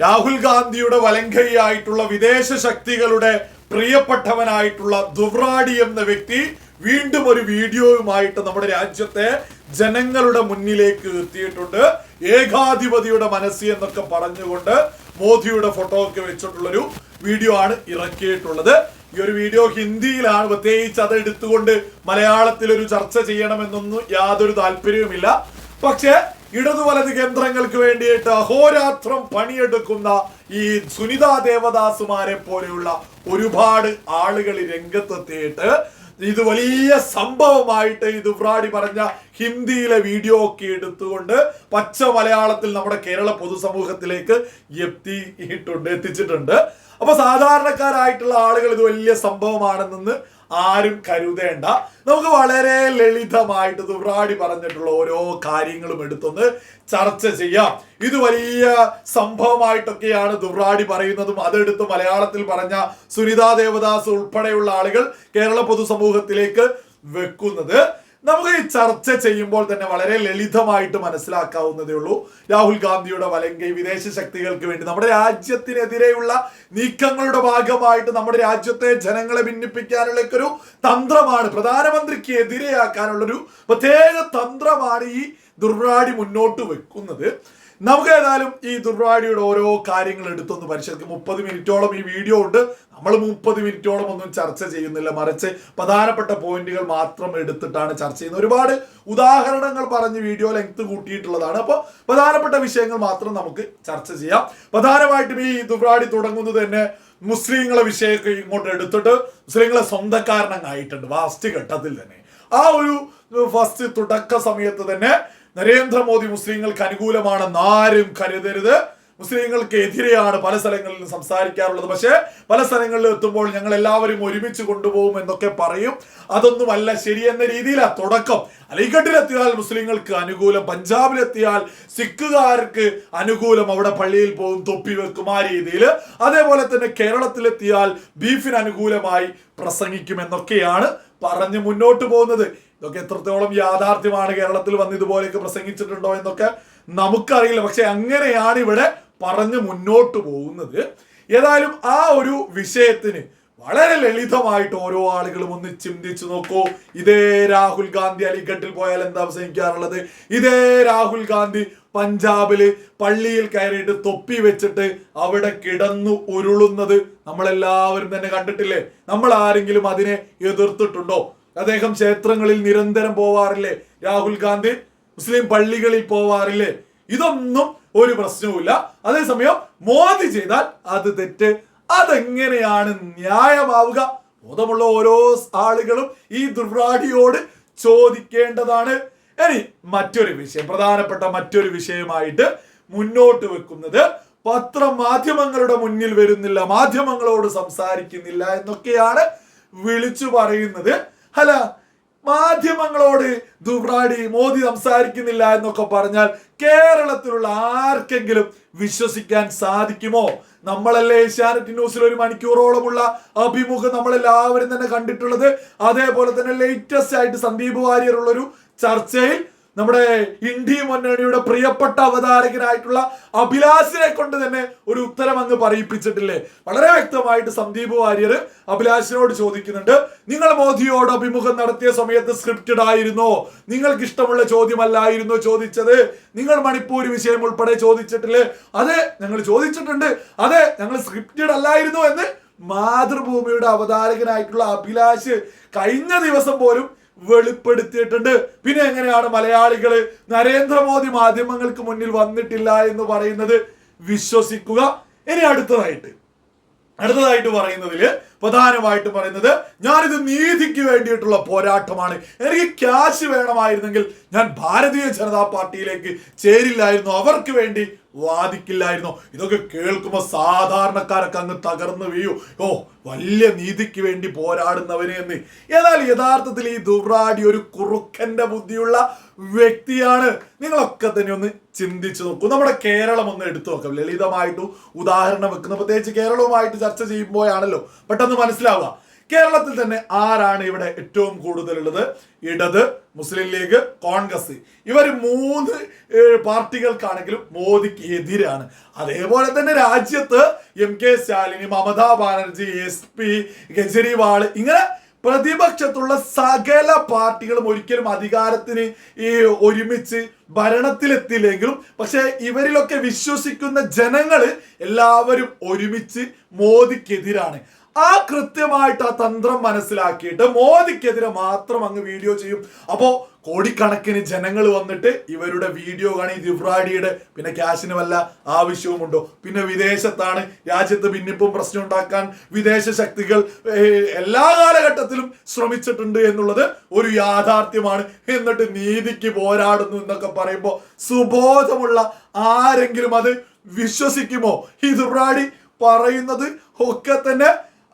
രാഹുൽ ഗാന്ധിയുടെ വലങ്കൈയായിട്ടുള്ള വിദേശ ശക്തികളുടെ പ്രിയപ്പെട്ടവനായിട്ടുള്ള ദുവ്രാഡി എന്ന വ്യക്തി വീണ്ടും ഒരു വീഡിയോയുമായിട്ട് നമ്മുടെ രാജ്യത്തെ ജനങ്ങളുടെ മുന്നിലേക്ക് എത്തിയിട്ടുണ്ട്. ഏകാധിപതിയുടെ മനസ്സി എന്നൊക്കെ പറഞ്ഞുകൊണ്ട് മോദിയുടെ ഫോട്ടോ ഒക്കെ വെച്ചിട്ടുള്ളൊരു വീഡിയോ ആണ് ഇറക്കിയിട്ടുള്ളത്. ഈ ഒരു വീഡിയോ ഹിന്ദിയിലാണ്. പ്രത്യേകിച്ച് അത് എടുത്തുകൊണ്ട് മലയാളത്തിൽ ഒരു ചർച്ച ചെയ്യണമെന്നൊന്നും യാതൊരു താല്പര്യവുമില്ല. പക്ഷേ ഇടതു വലത് കേന്ദ്രങ്ങൾക്ക് വേണ്ടിയിട്ട് അഹോരാത്രം പണിയെടുക്കുന്ന ഈ സുനിത ദേവദാസുമാരെ പോലെയുള്ള ഒരുപാട് ആളുകൾ രംഗത്തെത്തിയിട്ട് ഇത് വലിയ സംഭവമായിട്ട് ഇത് ഫ്രാഡി പറഞ്ഞ ഹിന്ദിയിലെ വീഡിയോ ഒക്കെ എടുത്തുകൊണ്ട് പച്ച മലയാളത്തിൽ നമ്മുടെ കേരള പൊതുസമൂഹത്തിലേക്ക് എത്തിയിട്ടുണ്ട് എത്തിച്ചിട്ടുണ്ട്. അപ്പൊ സാധാരണക്കാരായിട്ടുള്ള ആളുകൾ ഇത് വലിയ സംഭവമാണെന്ന് ആരും കരുതേണ്ട. നമുക്ക് വളരെ ലളിതമായിട്ട് ദുറാടി പറഞ്ഞിട്ടുള്ള ഓരോ കാര്യങ്ങളും എടുത്തൊന്ന് ചർച്ച ചെയ്യാം. ഇത് വലിയ സംഭവമായിട്ടൊക്കെയാണ് ദുറാടി പറയുന്നതും. അതെടുത്ത് മലയാളത്തിൽ പറഞ്ഞ സുനിതാ ദേവദാസ് ഉൾപ്പെടെയുള്ള ആളുകൾ കേരള പൊതുസമൂഹത്തിലേക്ക് വെക്കുന്നത്. നമുക്ക് ഈ ചർച്ച ചെയ്യുമ്പോൾ തന്നെ വളരെ ലളിതമായിട്ട് മനസ്സിലാക്കാവുന്നതേ ഉള്ളൂ. രാഹുൽ ഗാന്ധിയുടെ വലങ്കൈ വിദേശ ശക്തികൾക്ക് വേണ്ടി നമ്മുടെ രാജ്യത്തിനെതിരെയുള്ള നീക്കങ്ങളുടെ ഭാഗമായിട്ട് നമ്മുടെ രാജ്യത്തെ ജനങ്ങളെ ഭിന്നിപ്പിക്കാനുള്ള ഒരു തന്ത്രമാണ് പ്രധാനമന്ത്രിക്ക് എതിരെയാക്കാനുള്ളൊരു പ്രത്യേക തന്ത്രമാണ് ഈ ദുർനാടി മുന്നോട്ട് വെക്കുന്നത്. നമുക്ക് ഏതായാലും ഈ ദുർവാടിയുടെ ഓരോ കാര്യങ്ങൾ എടുത്തൊന്ന് പരിശോധിക്കും. മുപ്പത് മിനിറ്റോളം ഈ വീഡിയോ ഉണ്ട്. നമ്മൾ മുപ്പത് മിനിറ്റോളം ഒന്നും ചർച്ച ചെയ്യുന്നില്ല. മറിച്ച് പ്രധാനപ്പെട്ട പോയിന്റുകൾ മാത്രം എടുത്തിട്ടാണ് ചർച്ച ചെയ്യുന്നത്. ഒരുപാട് ഉദാഹരണങ്ങൾ പറഞ്ഞ് വീഡിയോ ലെങ്ത് കൂട്ടിയിട്ടുള്ളതാണ്. അപ്പോൾ പ്രധാനപ്പെട്ട വിഷയങ്ങൾ മാത്രം നമുക്ക് ചർച്ച ചെയ്യാം. പ്രധാനമായിട്ടും ഈ ദുർവാടി തുടങ്ങുന്നത് തന്നെ മുസ്ലിങ്ങളെ വിഷയമൊക്കെ ഇങ്ങോട്ട് എടുത്തിട്ട് മുസ്ലിങ്ങളെ സ്വന്തക്കാരനങ്ങായിട്ടുണ്ട് വാസ്റ്റ് ഘട്ടത്തിൽ തന്നെ. ആ ഒരു ഫസ്റ്റ് തുടക്ക സമയത്ത് തന്നെ നരേന്ദ്രമോദി മുസ്ലിങ്ങൾക്ക് അനുകൂലമാണെന്ന് ആരും കരുതരുത്. മുസ്ലിങ്ങൾക്ക് എതിരെയാണ് പല സ്ഥലങ്ങളിലും സംസാരിക്കാറുള്ളത്. പക്ഷേ പല സ്ഥലങ്ങളിലും എത്തുമ്പോൾ ഞങ്ങൾ എല്ലാവരും ഒരുമിച്ച് കൊണ്ടുപോകും എന്നൊക്കെ പറയും. അതൊന്നുമല്ല ശരിയെന്ന രീതിയിലാ തുടക്കം. അലിഗഡിലെത്തിയാൽ മുസ്ലിങ്ങൾക്ക് അനുകൂലം. പഞ്ചാബിലെത്തിയാൽ സിഖുകാർക്ക് അനുകൂലം. അവിടെ പള്ളിയിൽ പോകും തൊപ്പി വെക്കും ആ രീതിയിൽ. അതേപോലെ തന്നെ കേരളത്തിലെത്തിയാൽ ബീഫിന് അനുകൂലമായി പ്രസംഗിക്കും എന്നൊക്കെയാണ് പറഞ്ഞ് മുന്നോട്ട് പോകുന്നത്. ഇതൊക്കെ എത്രത്തോളം യാഥാർത്ഥ്യമാണ് കേരളത്തിൽ വന്ന് ഇതുപോലെയൊക്കെ പ്രസംഗിച്ചിട്ടുണ്ടോ എന്നൊക്കെ നമുക്കറിയില്ല. പക്ഷെ അങ്ങനെയാണ് ഇവിടെ പറഞ്ഞ് മുന്നോട്ട് പോകുന്നത്. ഏതായാലും ആ ഒരു വിഷയത്തിന് വളരെ ലളിതമായിട്ട് ഓരോ ആളുകളും ഒന്ന് ചിന്തിച്ചു നോക്കൂ. ഇതേ രാഹുൽ ഗാന്ധി അലിഗഡിൽ പോയാൽ എന്താ പ്രസംഗിക്കാറുള്ളത് ഇതേ രാഹുൽ ഗാന്ധി പഞ്ചാബിൽ പള്ളിയിൽ കയറിയിട്ട് തൊപ്പി വെച്ചിട്ട് അവിടെ കിടന്നു ഉരുളുന്നത് നമ്മളെല്ലാവരും തന്നെ കണ്ടിട്ടില്ലേ? നമ്മൾ ആരെങ്കിലും അതിനെ എതിർത്തിട്ടുണ്ടോ? അദ്ദേഹം ക്ഷേത്രങ്ങളിൽ നിരന്തരം പോവാറില്ലേ? രാഹുൽ ഗാന്ധി മുസ്ലിം പള്ളികളിൽ പോവാറില്ലേ? ഇതൊന്നും ഒരു പ്രശ്നവുമില്ല. അതേസമയം മോദി ചെയ്താൽ അത് തെറ്റ്. അതെങ്ങനെയാണ് ന്യായമാവുക? ബോധമുള്ള ഓരോ ആളുകളും ഈ ദുർവാടിയോട് ചോദിക്കേണ്ടതാണ്. ഇനി മറ്റൊരു വിഷയം പ്രധാനപ്പെട്ട മറ്റൊരു വിഷയമായിട്ട് മുന്നോട്ട് വെക്കുന്നത് പത്രം മാധ്യമങ്ങളുടെ മുന്നിൽ വരുന്നില്ല മാധ്യമങ്ങളോട് സംസാരിക്കുന്നില്ല എന്നൊക്കെയാണ് വിളിച്ചു പറയുന്നത്. അല്ല മാധ്യമങ്ങളോട് ദുബ്രാഡി മോദി സംസാരിക്കുന്നില്ല എന്നൊക്കെ പറഞ്ഞാൽ കേരളത്തിലുള്ള ആർക്കെങ്കിലും വിശ്വസിക്കാൻ സാധിക്കുമോ? നമ്മളല്ലേ ഏഷ്യാനെറ്റ് ന്യൂസിൽ ഒരു മണിക്കൂറോളമുള്ള അഭിമുഖം നമ്മളെല്ലാവരും തന്നെ കണ്ടിട്ടുള്ളത്. അതേപോലെ തന്നെ ലേറ്റസ്റ്റ് ആയിട്ട് സന്ദീപ് വാര്യർ ഉള്ളൊരു ചർച്ചയിൽ നമ്മുടെ ഇന്ത്യ മുന്നണിയുടെ പ്രിയപ്പെട്ട അവതാരകനായിട്ടുള്ള അഭിലാഷിനെ കൊണ്ട് തന്നെ ഒരു ഉത്തരം അങ്ങ് പറയിപ്പിച്ചിട്ടില്ലേ? വളരെ വ്യക്തമായിട്ട് സന്ദീപ് വാര്യർ അഭിലാഷിനോട് ചോദിക്കുന്നുണ്ട്. നിങ്ങൾ മോദിയോട് അഭിമുഖം നടത്തിയ സമയത്ത് സ്ക്രിപ്റ്റഡ് ആയിരുന്നോ? നിങ്ങൾക്ക് ഇഷ്ടമുള്ള ചോദ്യമല്ലായിരുന്നോ? ചോദിച്ചത്. നിങ്ങൾ മണിപ്പൂർ വിഷയം ഉൾപ്പെടെ ചോദിച്ചിട്ടില്ലേ? അതെ ഞങ്ങൾ ചോദിച്ചിട്ടുണ്ട്. അതെ ഞങ്ങൾ സ്ക്രിപ്റ്റഡ് അല്ലായിരുന്നു എന്ന് മാതൃഭൂമിയുടെ അവതാരകനായിട്ടുള്ള അഭിലാഷ് കഴിഞ്ഞ ദിവസം പോലും വെളിപ്പെടുത്തിയിട്ടുണ്ട്. പിന്നെ എങ്ങനെയാണ് മലയാളികൾ നരേന്ദ്രമോദി മാധ്യമങ്ങൾക്ക് മുന്നിൽ വന്നിട്ടില്ല എന്ന് പറയുന്നത്? വിശ്വസിക്കുക. ഇനി അടുത്തതായിട്ട്. അടുത്തതായിട്ട് പറയുന്നതിൽ പ്രധാനമായിട്ട് പറയുന്നത് ഞാനിത് നീതിക്ക് വേണ്ടിയിട്ടുള്ള പോരാട്ടമാണ്. എനിക്ക് ക്യാഷ് വേണമായിരുന്നെങ്കിൽ ഞാൻ ഭാരതീയ ജനതാ പാർട്ടിയിലേക്ക് ചേരില്ലായിരുന്നു. അവർക്ക് വേണ്ടി വാദിക്കില്ലായിരുന്നു. ഇതൊക്കെ കേൾക്കുമ്പോൾ സാധാരണക്കാരൊക്കെ അങ്ങ് തകർന്നു വീഴു. ഓ വലിയ നീതിക്ക് വേണ്ടി പോരാടുന്നവന് എന്ന്. എന്നാൽ യഥാർത്ഥത്തിൽ ഈ ദുറാടി ഒരു കുറുക്കന്റെ ബുദ്ധിയുള്ള വ്യക്തിയാണ്. നിങ്ങളൊക്കെ തന്നെ ഒന്ന് ചിന്തിച്ചു നോക്കൂ. നമ്മുടെ കേരളം ഒന്ന് എടുത്തു നോക്കാം. ലളിതമായിട്ടും ഉദാഹരണം വെക്കുന്ന പ്രത്യേകിച്ച് കേരളവുമായിട്ട് ചർച്ച ചെയ്യുമ്പോഴാണല്ലോ പെട്ടെന്ന് മനസ്സിലാവുക. കേരളത്തിൽ തന്നെ ആരാണ് ഇവിടെ ഏറ്റവും കൂടുതലുള്ളത്? ഇടത് മുസ്ലിം ലീഗ് കോൺഗ്രസ്. ഇവർ മൂന്ന് പാർട്ടികൾക്കാണെങ്കിലും മോദിക്ക് എതിരാണ്. അതേപോലെ തന്നെ രാജ്യത്ത് M K Stalin Mamata Banerjee S P Kejriwal ഇങ്ങനെ പ്രതിപക്ഷത്തുള്ള സകല പാർട്ടികളും ഒരിക്കലും അധികാരത്തിന് ഈ ഒരുമിച്ച് ഭരണത്തിലെത്തില്ലെങ്കിലും പക്ഷെ ഇവരിലൊക്കെ വിശ്വസിക്കുന്ന ജനങ്ങൾ എല്ലാവരും ഒരുമിച്ച് മോദിക്കെതിരാണ്. ആ കൃത്യമായിട്ട് ആ തന്ത്രം മനസ്സിലാക്കിയിട്ട് മോദിക്കെതിരെ മാത്രം അങ്ങ് വീഡിയോ ചെയ്യും. അപ്പോ കോടിക്കണക്കിന് ജനങ്ങൾ വന്നിട്ട് ഇവരുടെ വീഡിയോ കാണി ദിവ്രാഡിയുടെ പിന്നെ ക്യാഷിന് വല്ല ആവശ്യവുമുണ്ടോ? പിന്നെ വിദേശത്താണ് രാജ്യത്ത് ഭിന്നിപ്പും പ്രശ്നം ഉണ്ടാക്കാൻ വിദേശ ശക്തികൾ എല്ലാ കാലഘട്ടത്തിലും ശ്രമിച്ചിട്ടുണ്ട് എന്നുള്ളത് ഒരു യാഥാർത്ഥ്യമാണ്. എന്നിട്ട് നീതിക്ക് പോരാടുന്നു എന്നൊക്കെ പറയുമ്പോൾ സുബോധമുള്ള ആരെങ്കിലും അത് വിശ്വസിക്കുമോ? ഈ ദുർറാടി പറയുന്നത് ഒക്കെ തന്നെ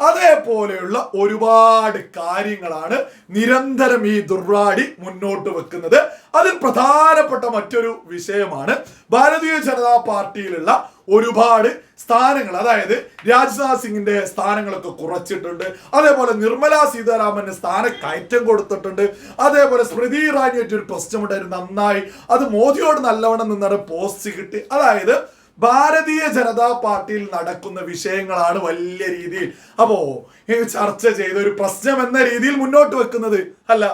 അതേപോലെയുള്ള ഒരുപാട് കാര്യങ്ങളാണ് നിരന്തരം ഈ ദുർവാടി മുന്നോട്ട് വെക്കുന്നത്. അതിൽ പ്രധാനപ്പെട്ട മറ്റൊരു വിഷയമാണ് ഭാരതീയ ജനതാ പാർട്ടിയിലുള്ള ഒരുപാട് സ്ഥാനങ്ങൾ അതായത് രാജ്നാഥ് സിംഗിന്റെ സ്ഥാനങ്ങളൊക്കെ കുറച്ചിട്ടുണ്ട്. അതേപോലെ നിർമ്മല സീതാരാമന് സ്ഥാനക്കയറ്റം കൊടുത്തിട്ടുണ്ട്. അതേപോലെ സ്മൃതി ഇറാനിയായിട്ട് ഒരു പ്രശ്നമുണ്ടായിരുന്നു നന്നായി. അത് മോദിയോട് നല്ലവണ്ണം നിന്നൊരു പോസ്റ്റ് കിട്ടി. അതായത് ഭാരതീയ ജനതാ പാർട്ടിയിൽ നടക്കുന്ന വിഷയങ്ങളാണ് വലിയ രീതിയിൽ. അപ്പോ ചർച്ച ചെയ്ത ഒരു പ്രശ്നം എന്ന രീതിയിൽ മുന്നോട്ട് വെക്കുന്നത്. അല്ല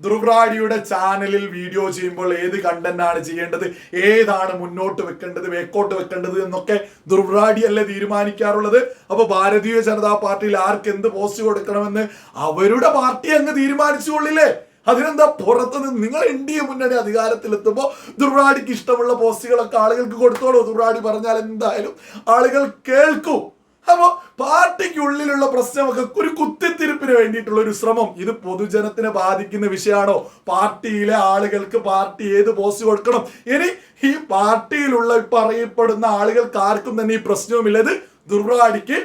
ധ്രുവ്രാഡിയുടെ ചാനലിൽ വീഡിയോ ചെയ്യുമ്പോൾ ഏത് കണ്ടന്റ് ആണ് ചെയ്യേണ്ടത്? ഏതാണ് മുന്നോട്ട് വെക്കേണ്ടത്? വേക്കോട്ട് വെക്കേണ്ടത് എന്നൊക്കെ ധ്രുവ്രാഡി അല്ലേ തീരുമാനിക്കാറുള്ളത്? അപ്പൊ ഭാരതീയ ജനതാ പാർട്ടിയിൽ ആർക്ക് എന്ത് പോസ്റ്റ് കൊടുക്കണമെന്ന് അവരുടെ പാർട്ടി അങ്ങ് തീരുമാനിച്ചുകൊള്ളില്ലേ അതിനെന്താ പുറത്ത് നിന്ന് നിങ്ങൾ എൻ ഡി എ മുന്നണി അധികാരത്തിലെത്തുമ്പോൾ ദുർവാടിക്ക് ഇഷ്ടമുള്ള പോസ്റ്റുകളൊക്കെ ആളുകൾക്ക് കൊടുത്തോളൂ. ദുർവാടി പറഞ്ഞാൽ എന്തായാലും ആളുകൾ കേൾക്കും. അപ്പോൾ പാർട്ടിക്കുള്ളിലുള്ള പ്രശ്നമൊക്കെ ഒരു കുത്തിത്തിരിപ്പിന് വേണ്ടിയിട്ടുള്ള ഒരു ശ്രമം. ഇത് പൊതുജനത്തിനെ ബാധിക്കുന്ന വിഷയമാണോ? പാർട്ടിയിലെ ആളുകൾക്ക് പാർട്ടി ഏത് പോസ്റ്റ് കൊടുക്കണം? ഇനി ഈ പാർട്ടിയിലുള്ള പറയപ്പെടുന്ന ആളുകൾക്ക് ആർക്കും തന്നെ ഈ പ്രശ്നവുമില്ലത് ദുർവാടിക്ക്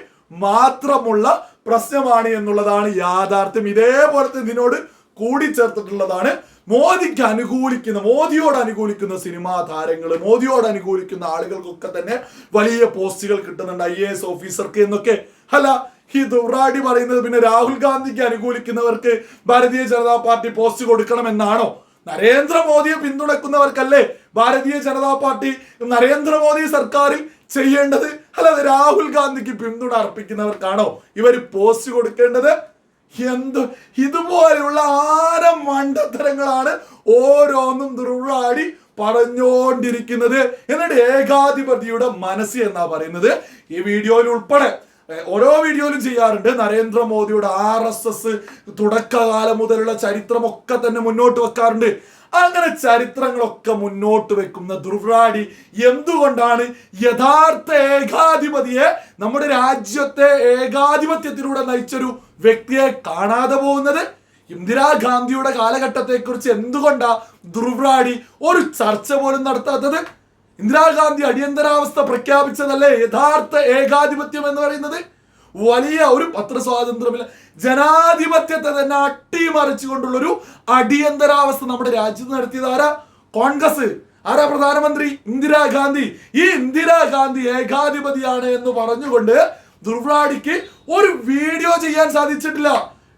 മാത്രമുള്ള പ്രശ്നമാണ് എന്നുള്ളതാണ് യാഥാർത്ഥ്യം. ഇതേപോലത്തെ ഇതിനോട് കൂടിച്ചേർത്തിട്ടുള്ളതാണ്. മോദിക്ക് അനുകൂലിക്കുന്ന മോദിയോട് അനുകൂലിക്കുന്ന സിനിമാ താരങ്ങൾ മോദിയോട് അനുകൂലിക്കുന്ന ആളുകൾക്കൊക്കെ തന്നെ വലിയ പോസ്റ്റുകൾ കിട്ടുന്നുണ്ട് ഐ എ എസ് ഓഫീസർക്ക് എന്നൊക്കെ. അല്ല ഈ ദുറാടി പറയുന്നത് പിന്നെ രാഹുൽ ഗാന്ധിക്ക് അനുകൂലിക്കുന്നവർക്ക് ഭാരതീയ ജനതാ പാർട്ടി പോസ്റ്റ് കൊടുക്കണമെന്നാണോ? നരേന്ദ്രമോദിയെ പിന്തുണക്കുന്നവർക്കല്ലേ ഭാരതീയ ജനതാ പാർട്ടി നരേന്ദ്രമോദി സർക്കാരിൽ ചെയ്യേണ്ടത്? അല്ലാതെ രാഹുൽ ഗാന്ധിക്ക് പിന്തുണ അർപ്പിക്കുന്നവർക്കാണോ ഇവർ പോസ്റ്റ് കൊടുക്കേണ്ടത്? എന്ത് ഇതുപോലെയുള്ള ആരം മണ്ടത്തരങ്ങളാണ് ഓരോന്നും ദുർവാടി പറഞ്ഞോണ്ടിരിക്കുന്നത്. എന്നിട്ട് ഏകാധിപതിയുടെ മനസ്സ് എന്നാ പറയുന്നത്? ഈ വീഡിയോയിൽ ഉൾപ്പെടെ ഓരോ വീഡിയോയിലും ചെയ്യാറുണ്ട്. നരേന്ദ്രമോദിയുടെ ആർ എസ് എസ് തുടക്കകാലം മുതലുള്ള ചരിത്രമൊക്കെ തന്നെ മുന്നോട്ട് വെക്കാറുണ്ട്. അങ്ങനെ ചരിത്രങ്ങളൊക്കെ മുന്നോട്ട് വെക്കുന്ന ദുർവാടി എന്തുകൊണ്ടാണ് യഥാർത്ഥ ഏകാധിപതിയെ നമ്മുടെ രാജ്യത്തെ ഏകാധിപത്യത്തിലൂടെ നയിച്ചൊരു വ്യക്തിയെ കാണാതെ പോകുന്നത്? ഇന്ദിരാഗാന്ധിയുടെ കാലഘട്ടത്തെക്കുറിച്ച് എന്തുകൊണ്ടാണ് ദുർവാടി ഒരു ചർച്ച പോലും നടത്താത്തത്? ഇന്ദിരാഗാന്ധി അടിയന്തരാവസ്ഥ പ്രഖ്യാപിച്ചതല്ലേ? യഥാർത്ഥ ഏകാധിപത്യം എന്ന് പറയുന്നത് വലിയ ഒരു പത്രസ്വാതന്ത്ര്യമില്ല. ജനാധിപത്യത്തെ തന്നെ അട്ടിമറിച്ചുകൊണ്ടുള്ള ഒരു അടിയന്തരാവസ്ഥ നമ്മുടെ രാജ്യത്ത് നടത്തിയത് ആരാ? കോൺഗ്രസ്. ആരാ പ്രധാനമന്ത്രി? ഇന്ദിരാഗാന്ധി. ഈ ഇന്ദിരാഗാന്ധി ഏകാധിപതിയാണ് എന്ന് പറഞ്ഞുകൊണ്ട് ദുർവാടിക്ക് ഒരു വീഡിയോ ചെയ്യാൻ സാധിച്ചിട്ടില്ല.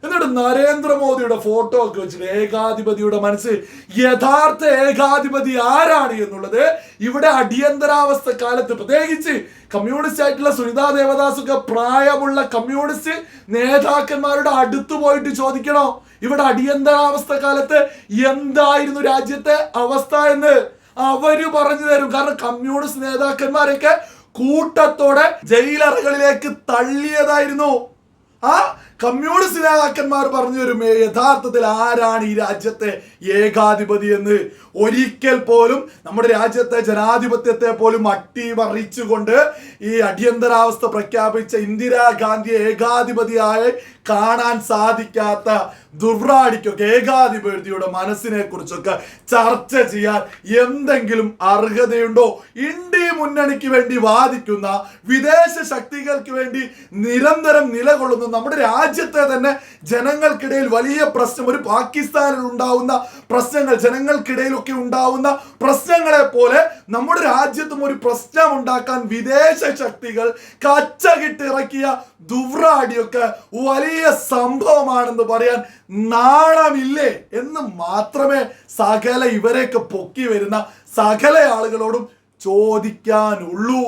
എന്നിട്ട് നരേന്ദ്രമോദിയുടെ ഫോട്ടോ ഒക്കെ വെച്ചിട്ട് ഏകാധിപതിയുടെ മനസ്സ് യഥാർത്ഥ ഏകാധിപതി ആരാണ് എന്നുള്ളത് ഇവിടെ അടിയന്തരാവസ്ഥ കാലത്ത് പ്രത്യേകിച്ച് കമ്മ്യൂണിസ്റ്റ് ആയിട്ടുള്ള സുനിതാ ദേവദാസ് ഒക്കെ പ്രായമുള്ള കമ്മ്യൂണിസ്റ്റ് നേതാക്കന്മാരുടെ അടുത്ത് പോയിട്ട് ചോദിക്കണോ? ഇവിടെ അടിയന്തരാവസ്ഥ കാലത്ത് എന്തായിരുന്നു രാജ്യത്തെ അവസ്ഥ എന്ന് അവർ പറഞ്ഞു തരും. കാരണം കമ്മ്യൂണിസ്റ്റ് നേതാക്കന്മാരൊക്കെ കൂട്ടത്തോടെ ജയിലറകളിലേക്ക് തള്ളിയതായിരുന്നു. ആ കമ്മ്യൂണിസ്റ്റ് നേതാക്കന്മാർ പറഞ്ഞു തരുമേ "ഏ, യഥാർത്ഥത്തിൽ ആരാണ് ഈ രാജ്യത്തെ ഏകാധിപതി എന്ന്? ഒരിക്കൽ പോലും നമ്മുടെ രാജ്യത്തെ ജനാധിപത്യത്തെ പോലും അട്ടിമറിച്ചുകൊണ്ട് ഈ അടിയന്തരാവസ്ഥ പ്രഖ്യാപിച്ച ഇന്ദിരാഗാന്ധിയെ ഏകാധിപതിയായി കാണാൻ സാധിക്കാത്ത ദുർറാടിക്കൊക്കെ ഏകാധിപതിയുടെ മനസ്സിനെ കുറിച്ചൊക്കെ ചർച്ച ചെയ്യാൻ എന്തെങ്കിലും അർഹതയുണ്ടോ? ഇന്ത്യ മുന്നണിക്ക് വേണ്ടി വാദിക്കുന്ന വിദേശ ശക്തികൾക്ക് വേണ്ടി നിരന്തരം നിലകൊള്ളുന്ന നമ്മുടെ രാജ്യത്തെ തന്നെ ജനങ്ങൾക്കിടയിൽ വലിയ പ്രശ്നം ഒരു പാകിസ്ഥാനിൽ ഉണ്ടാവുന്ന പ്രശ്നങ്ങൾ ജനങ്ങൾക്കിടയിലൊക്കെ ഉണ്ടാവുന്ന പ്രശ്നങ്ങളെ പോലെ നമ്മുടെ രാജ്യത്തും ഒരു പ്രശ്നം ഉണ്ടാക്കാൻ വിദേശ ശക്തികൾ കച്ചകിട്ടിറക്കിയ ദുവ്രാടിയൊക്കെ വലിയ സംഭവമാണെന്ന് പറയാൻ നാണമില്ലേ എന്ന് മാത്രമേ സകല ഇവരെയൊക്കെ പൊക്കി വരുന്ന സകല ആളുകളോടും ചോദിക്കാനുള്ളൂ.